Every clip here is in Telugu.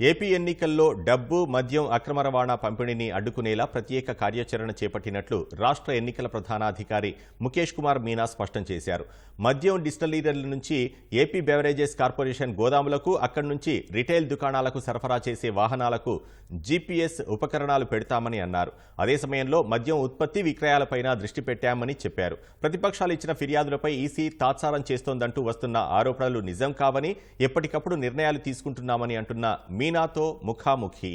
ఏపీ ఎన్నికల్లో డబ్బు మద్యం అక్రమ రవాణా పంపిణీని అడ్డుకునేలా ప్రత్యేక కార్యాచరణ చేపట్టినట్లు రాష్ట్ర ఎన్నికల ప్రధానాధికారి ముఖేష్ కుమార్ మీనా స్పష్టం చేశారు. మద్యం డిస్టలీరర్ల నుంచి ఏపీ బెవరేజెస్ కార్పొరేషన్ గోదాములకు అక్కడి నుంచి రిటైల్ దుకాణాలకు సరఫరా చేసే వాహనాలకు జీపీఎస్ ఉపకరణాలు పెడతామని అన్నారు. అదే సమయంలో మద్యం ఉత్పత్తి విక్రయాలపైన దృష్టి పెట్టామని చెప్పారు. ప్రతిపక్షాలు ఇచ్చిన ఫిర్యాదులపై ఈసీ తాత్సారం చేస్తోందంటూ వస్తున్న ఆరోపణలు నిజం కావని ఎప్పటికప్పుడు నిర్ణయాలు తీసుకుంటున్నామని అంటున్న మీనాతో ముఖాముఖి.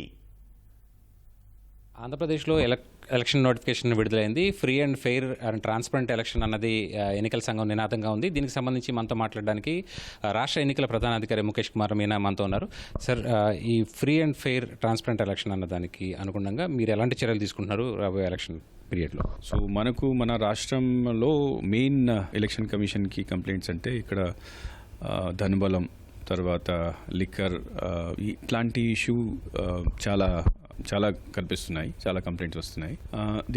ఆంధ్రప్రదేశ్లో ఎలక్ ఎలక్షన్ నోటిఫికేషన్ విడుదలైంది. Free and fair and transparent election అన్నది ఎన్నికల సంఘం నినాదంగా ఉంది. దీనికి సంబంధించి మనతో మాట్లాడడానికి రాష్ట్ర ఎన్నికల ప్రధానాధికారి ముఖేష్ కుమార్ మీనా మనతో ఉన్నారు. సార్ ఈ free and fair transparent election అన్నదానికి అనుగుణంగా మీరు ఎలాంటి చర్యలు తీసుకుంటున్నారు రాబోయే ఎలక్షన్ పీరియడ్లో? సో మనకు మన రాష్ట్రంలో మెయిన్ ఎలక్షన్ కమిషన్కి కంప్లైంట్స్ అంటే ఇక్కడ ధనబలం తర్వాత లిక్కర్ ఆ, ఇట్లాంటి ఇష్యూ ఆ, చాలా చాలా కనిపిస్తున్నాయి చాలా కంప్లైంట్స్ వస్తున్నాయి.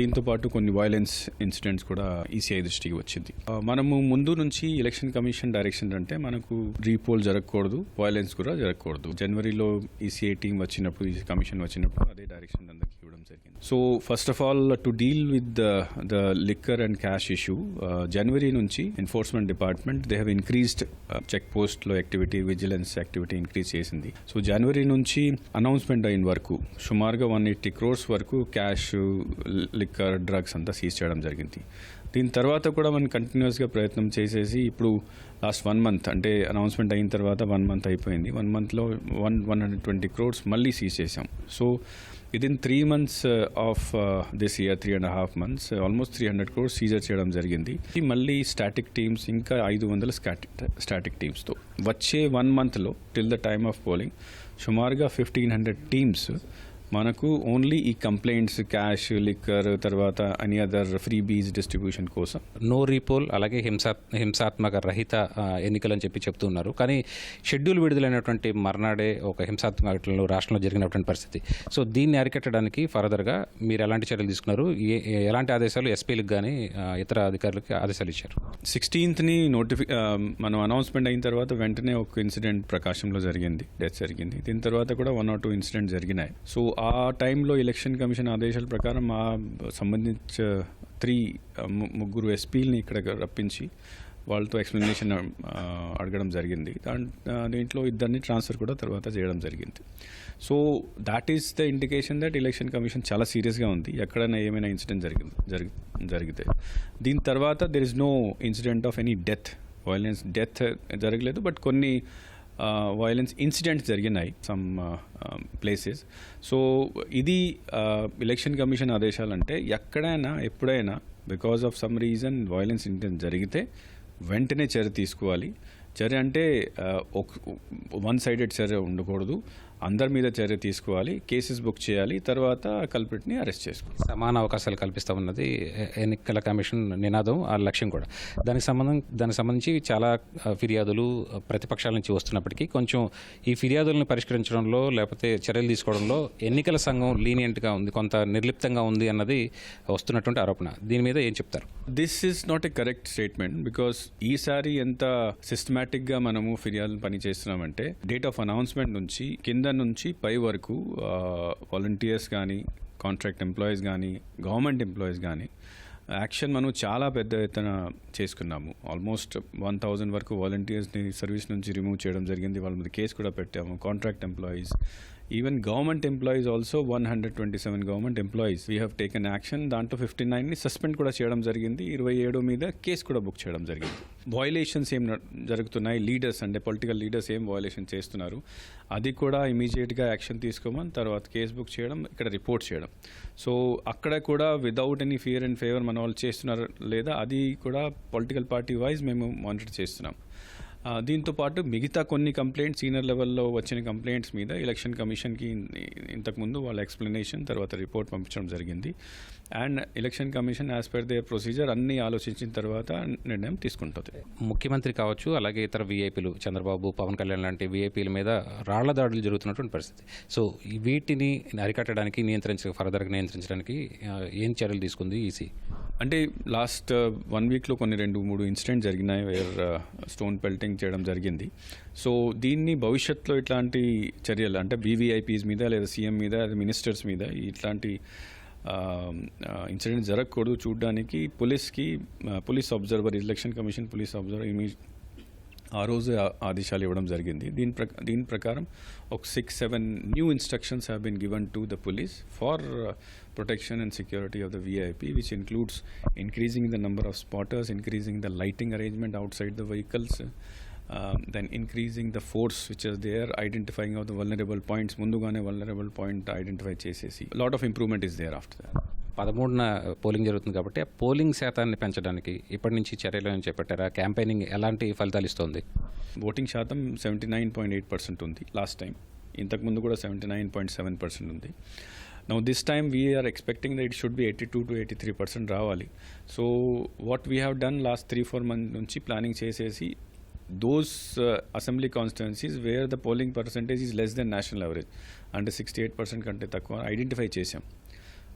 దీంతో పాటు కొన్ని వైలెన్స్ ఇన్సిడెంట్స్ కూడా ఈసీఐ దృష్టికి వచ్చింది. మనము ముందు నుంచి ఎలక్షన్ కమిషన్ డైరెక్షన్ అంటే మనకు రీపోల్ జరగకూడదు వైలెన్స్ కూడా జరగకూడదు. జనవరిలో ఈసీఐ టీం వచ్చినప్పుడు ఈసీ కమిషన్ వచ్చినప్పుడు అదే డైరెక్షన్ అందరికి ఇవ్వడం జరిగింది. So first of all to deal with the the liquor and cash issue జనవరి నుంచి enforcement department they have increased check పోస్ట్లో యాక్టివిటీ విజిలెన్స్ యాక్టివిటీ ఇంక్రీజ్ చేసింది. సో జనవరి నుంచి అనౌన్స్మెంట్ అయిన వరకు సుమారుగా వన్ ఎయిటీ క్రోర్స్ వరకు క్యాష్ లిక్కర్ డ్రగ్స్ అంతా సీజ్ చేయడం జరిగింది. దీని తర్వాత కూడా మనం కంటిన్యూస్గా ప్రయత్నం చేసేసి ఇప్పుడు లాస్ట్ వన్ మంత్ అంటే అనౌన్స్మెంట్ అయిన తర్వాత వన్ మంత్ అయిపోయింది. వన్ మంత్లో one one hundred twenty crores మళ్ళీ సీజ్ చేసాం so in three months of this year three and half months almost three hundred crores seizure చేయడం జరిగింది. మళ్ళీ స్టాటిక్ టీమ్స్ ఇంకా ఐదు వందల స్టాటిక్ టీమ్స్తో వచ్చే వన్ మంత్లో till the time of polling సుమారుగా ఫిఫ్టీన్ హండ్రెడ్ టీమ్స్ మనకు ఓన్లీ ఈ కంప్లైంట్స్ క్యాష్ లిక్కర్ తర్వాత any other freebies distribution కోసం. నో రీపోల్ అలాగే హింసా హింసాత్మక రహిత ఎన్నికలు అని చెప్పి చెప్తూ ఉన్నారు. కానీ షెడ్యూల్ విడుదలైనటువంటి మర్నాడే ఒక హింసాత్మక ఘటనలు రాష్ట్రంలో జరిగినటువంటి పరిస్థితి. సో దీన్ని అరికట్టడానికి ఫర్దర్గా మీరు ఎలాంటి చర్యలు తీసుకున్నారు? ఎలాంటి ఆదేశాలు ఎస్పీలకు కానీ ఇతర అధికారులకి ఆదేశాలు ఇచ్చారు? సిక్స్టీన్త్ని నోటిఫి మనం అనౌన్స్మెంట్ అయిన తర్వాత వెంటనే ఒక ఇన్సిడెంట్ ప్రకాశంలో జరిగింది. డెత్ జరిగింది. దీని తర్వాత కూడా వన్ ఆర్ టూ ఇన్సిడెంట్ జరిగినాయి. సో ఆ ఆ టైంలో ఎలక్షన్ కమిషన్ ఆదేశాల ప్రకారం ఆ సంబంధించి త్రీ ముగ్గురు ఎస్పీలని ఇక్కడ రప్పించి వాళ్ళతో ఎక్స్ప్లెనేషన్ అడగడం జరిగింది. దాంట్ దీంట్లో ఇద్దరిని ట్రాన్స్ఫర్ కూడా తర్వాత చేయడం జరిగింది. So that is the indication that election commission చాలా సీరియస్గా ఉంది. ఎక్కడైనా ఏమైనా ఇన్సిడెంట్ జరిగింది జరిగి జరిగితే. దీని తర్వాత there is no incident of any death violence death జరగలేదు. బట్ కొన్ని వైలెన్స్ ఇన్సిడెంట్స్ జరిగినాయి సమ్ ప్లేసెస్ సో ఇది ఎలక్షన్ కమిషన్ ఆదేశాలంటే ఎక్కడైనా ఎప్పుడైనా because of some reason violence incident జరిగితే వెంటనే చర్య తీసుకోవాలి. చర్య అంటే వన్ సైడెడ్ చర్య ఉండకూడదు. అందరి మీద చర్య తీసుకోవాలి కేసెస్ బుక్ చేయాలి తర్వాత కల్పిట్ని అరెస్ట్ చేసుకోవాలి. సమాన అవకాశాలు కల్పిస్తామన్నది ఎన్నికల కమిషన్ నినాదం ఆ లక్ష్యం కూడా. దానికి సంబంధం దానికి సంబంధించి చాలా ఫిర్యాదులు ప్రతిపక్షాల నుంచి వస్తున్నప్పటికీ కొంచెం ఈ ఫిర్యాదులను పరిష్కరించడంలో లేకపోతే చర్యలు తీసుకోవడంలో ఎన్నికల సంఘం లీనియంట్గా ఉంది కొంత నిర్లిప్తంగా ఉంది అన్నది వస్తున్నటువంటి ఆరోపణ. దీని మీద ఏం చెప్తారు? This is not a correct statement because ఈసారి ఎంత సిస్టమేటిక్గా మనము ఫిర్యాదులు పని చేస్తున్నామంటే డేట్ ఆఫ్ అనౌన్స్మెంట్ నుంచి కింద నుంచి పై వరకు వాలంటీర్స్ కానీ కాంట్రాక్ట్ ఎంప్లాయీస్ కానీ గవర్నమెంట్ ఎంప్లాయీస్ కానీ యాక్షన్ మనం చాలా పెద్ద ఎత్తున చేసుకున్నాము. ఆల్మోస్ట్ వన్ థౌజండ్ వరకు వాలంటీర్స్ని సర్వీస్ నుంచి రిమూవ్ చేయడం జరిగింది. వాళ్ళ మీద కేసు కూడా పెట్టాము. Contract employees even government employees also one hundred twenty seven government employees we have taken action దాంట్లో ఫిఫ్టీ నైన్ని సస్పెండ్ కూడా చేయడం జరిగింది. ఇరవై ఏడు మీద కేసు కూడా బుక్ చేయడం జరిగింది. వయలేషన్స్ ఏం జరుగుతున్నాయి. లీడర్స్ అంటే పొలిటికల్ లీడర్స్ ఏం వయలేషన్ చేస్తున్నారు? అది కూడా ఇమీడియట్గా యాక్షన్ తీసుకోమని తర్వాత కేసు బుక్ చేయడం ఇక్కడ రిపోర్ట్ చేయడం. సో అక్కడ కూడా without any fear and favour మన వాళ్ళు చేస్తున్నారు లేదా అది కూడా పొలిటికల్ పార్టీ వైజ్ మేము మానిటర్ చేస్తున్నాం. దీంతోపాటు దీంతో పాటు మిగతా కొన్ని కంప్లైంట్స్ సీనియర్ లెవెల్లో వచ్చిన కంప్లైంట్స్ మీద ఎలక్షన్ కమిషన్కి ఇంతకుముందు వాళ్ళ ఎక్స్ప్లెనేషన్ తర్వాత రిపోర్ట్ పంపించడం జరిగింది. And election commission as per the procedure అన్ని ఆలోచించిన తర్వాత నిర్ణయం తీసుకుంటుంది. ముఖ్యమంత్రి కావచ్చు అలాగే ఇతర వీఐపీలు చంద్రబాబు పవన్ కళ్యాణ్ లాంటి వీఐపీల మీద రాళ్ళ దాడులు జరుగుతున్నటువంటి పరిస్థితి. సో వీటిని అరికట్టడానికి నియంత్రించ ఫర్దర్గా నియంత్రించడానికి ఏం చర్యలు తీసుకుంది ఈసీ? అంటే లాస్ట్ uh, వన్ వీక్లో కొన్ని రెండు మూడు ఇన్సిడెంట్ జరిగినాయి వేర్ స్టోన్ పెల్టింగ్ చేయడం జరిగింది. సో దీన్ని భవిష్యత్తులో ఇట్లాంటి చర్యలు అంటే బీవీఐపీస్ మీద లేదా సీఎం మీద లేదా మినిస్టర్స్ మీద ఇట్లాంటి um, uh, ఇన్సిడెంట్ జరగకూడదు చూడడానికి పోలీస్కి police observer election commission police observer ఆ రోజు ఆదేశాలు ఇవ్వడం జరిగింది. దీని ప్ర దీని ప్రకారం ఒక six seven new instructions have been given to the police for protection and security of the VIP which includes increasing the number of spotters increasing the lighting arrangement outside the vehicles then increasing the force which is there identifying of the vulnerable points ముందుగానే వల్నరబుల్ పాయింట్ ఐడెంటిఫై చేసేసి. Lot of improvement is there after that పదమూడున పోలింగ్ జరుగుతుంది కాబట్టి ఆ పోలింగ్ శాతాన్ని పెంచడానికి ఇప్పటి నుంచి చర్యలు ఏమైనా చేపట్టారా? క్యాంపెయినింగ్ ఎలాంటి ఫలితాలు ఇస్తుంది? ఓటింగ్ శాతం seventy nine point eight percent ఉంది లాస్ట్ టైం. ఇంతకుముందు కూడా seventy nine point seven percent ఉంది. Now this time we are expecting that it should be eighty two to eighty three percent రావాలి. So what we have done last three four month నుంచి ప్లానింగ్ చేసేసి those assembly constituencies where the polling percentage is less than national average అంటే సిక్స్టీ ఎయిట్ పర్సెంట్ కంటే తక్కువ ఐడెంటిఫై చేసాం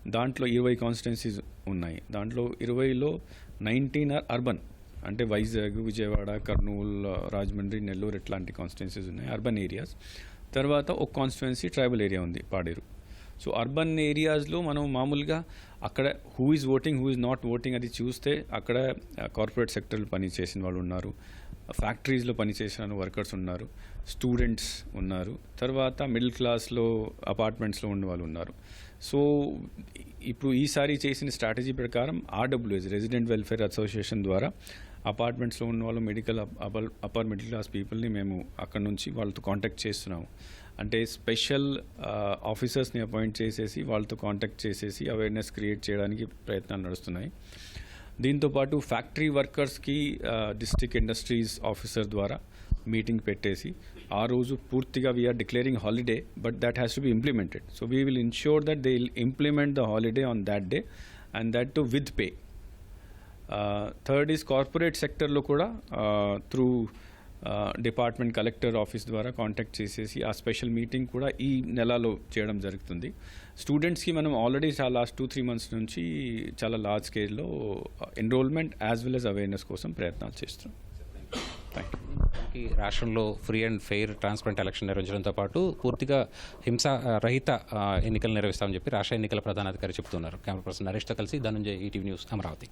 దాంట్లో ఇరవై కాన్స్టిట్యున్సీస్ ఉన్నాయి. దాంట్లో ఇరవైలో నైన్టీన్ ఆర్ అర్బన్ అంటే వైజాగ్ విజయవాడ కర్నూలు రాజమండ్రి నెల్లూరు ఇట్లాంటి కాన్స్టిట్యున్సీస్ ఉన్నాయి అర్బన్ ఏరియాస్ తర్వాత ఒక కాన్స్టిట్యున్సీ ట్రైబల్ ఏరియా ఉంది పాడేరు. సో అర్బన్ ఏరియాస్లో మనం మామూలుగా అక్కడ who is voting who is not voting అది చూస్తే అక్కడ కార్పొరేట్ సెక్టర్లు పని చేసిన వాళ్ళు ఉన్నారు. ఫ్యాక్టరీస్లో పనిచేసిన వర్కర్స్ ఉన్నారు స్టూడెంట్స్ ఉన్నారు తర్వాత మిడిల్ క్లాస్లో అపార్ట్మెంట్స్లో ఉన్న వాళ్ళు ఉన్నారు. సో ఇప్పుడు ఈసారి చేసిన స్ట్రాటజీ ప్రకారం ఆర్డబ్ల్యూఎస్ రెసిడెంట్ వెల్ఫేర్ అసోసియేషన్ ద్వారా అపార్ట్మెంట్స్లో ఉన్న వాళ్ళు medical upper upper middle class పీపుల్ని మేము అక్కడ నుంచి వాళ్ళతో కాంటాక్ట్ చేస్తున్నాము. అంటే స్పెషల్ ఆఫీసర్స్ని అపాయింట్ చేసేసి వాళ్ళతో కాంటాక్ట్ చేసేసి అవేర్నెస్ క్రియేట్ చేయడానికి ప్రయత్నాలు నడుస్తున్నాయి. దీంతోపాటు ఫ్యాక్టరీ వర్కర్స్కి డిస్టిక్ ఇండస్ట్రీస్ ఆఫీసర్ ద్వారా మీటింగ్ పెట్టేసి ఆ రోజు పూర్తిగా we are declaring holiday but that has to be implemented so we will ensure that they will implement the holiday on that day and that too with pay third is corporate సెక్టర్లో కూడా uh, through department collector office ద్వారా కాంటాక్ట్ చేసేసి ఆ స్పెషల్ మీటింగ్ కూడా ఈ నెలలో చేయడం జరుగుతుంది. స్టూడెంట్స్కి మనం ఆల్రెడీ చాలా లాస్ట్ టూ త్రీ మంత్స్ నుంచి చాలా లార్జ్ స్కేల్లో enrolment as well as awareness కోసం ప్రయత్నాలు చేస్తున్నాం. థ్యాంక్ యూ ఈ రాష్ట్రంలో free and fair transparent election నిర్వహించడంతో పాటు పూర్తిగా హింస రహిత ఎన్నికలు నిర్వహిస్తామని చెప్పి రాష్ట్ర ఎన్నికల ప్రధానాధికారి చెబుతున్నారు కెమెరా పర్సన్ నరేష్తో కలిసి ధనుంజయ్ ఈటీవీ న్యూస్ అమరావతి.